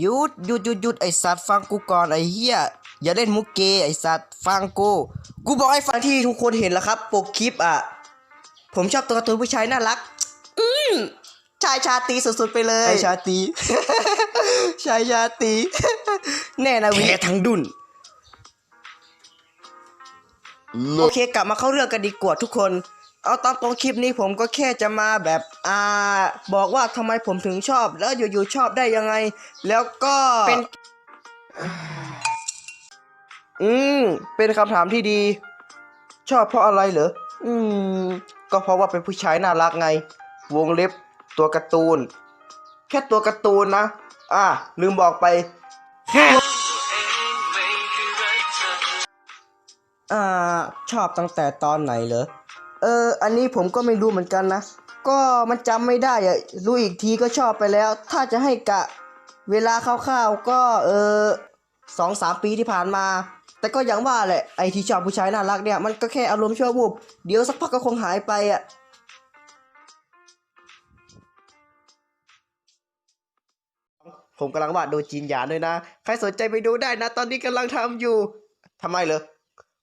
หยุดหยุดหยุดหยุดไอสัตว์ฟังกูก่อนไอเหี้ยอย่าเล่นมุกเกย์ไอสัตว์ฟังกูกูบอกให้ฟังที่ทุกคนเห็นแล้วครับปกคลิปอะผมชอบตัวการ์ตูนผู้ชายน่ารัก อืมชายชาตรีสุดๆไปเลยชายชาตรีชายชาตรีแน่นะวิทั้งดุนโอเคกลับมาเข้าเรื่องกันดีกว่าทุกคน เอาตามตรงคลิปนี้ผมก็แค่จะมาแบบอ่าบอกว่าทำไมผมถึงชอบ แล้วอยู่ๆชอบได้ยังไง แล้วก็เป็น อืมเป็นคำถามที่ดี ชอบเพราะอะไรเหรออืม ก็เพราะว่าเป็นผู้ชายน่ารักไง วงเล็บตัวการ์ตูน แค่ตัวการ์ตูนนะ อ่าลืมบอกไปอ่าชอบตั้งแต่ตอนไหนเหรอ เออ อันนี้ผมก็ไม่รู้เหมือนกันนะ ก็มันจำไม่ได้อะรู้อีกทีก็ชอบไปแล้ว ถ้าจะให้กะเวลาคร่าวๆก็เออสองสามปีที่ผ่านมา แต่ก็อย่างว่าแหละไอที่ชอบผู้ชายน่ารักเนี่ยมันก็แค่อารมณ์ชั่ววูบเดี๋ยวสักพักก็คงหายไปอะผมกำลังวาดโดจินหยานด้วยนะ ใครสนใจไปดูได้นะ ตอนนี้กำลังทำอยู่ทำไมเหรอ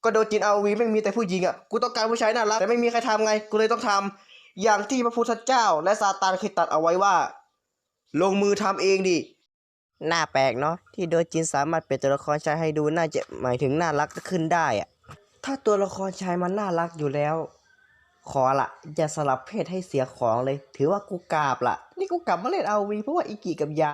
ก็โดจินเอาวีไม่มีแต่ผู้หญิงอะกูต้องการผู้ชายน่ารักแต่ไม่มีใครทำไงกูเลยต้องทำอย่างที่พระพุทธเจ้า และซาตานเคยตัดเอาไว้ว่า ลงมือทำเองดิน่าแปลกเนาะที่โดจินสามารถเป็นตัวละครชายให้ดูน่าจะหมายถึงน่ารักขึ้นได้อะถ้าตัวละครชายมันน่ารักอยู่แล้ว ขอละอย่าสลับเพศให้เสียของเลย ถือว่ากูกราบละนี่กูกลับมาเล่นเอาวีเพราะว่าอีกิกับยา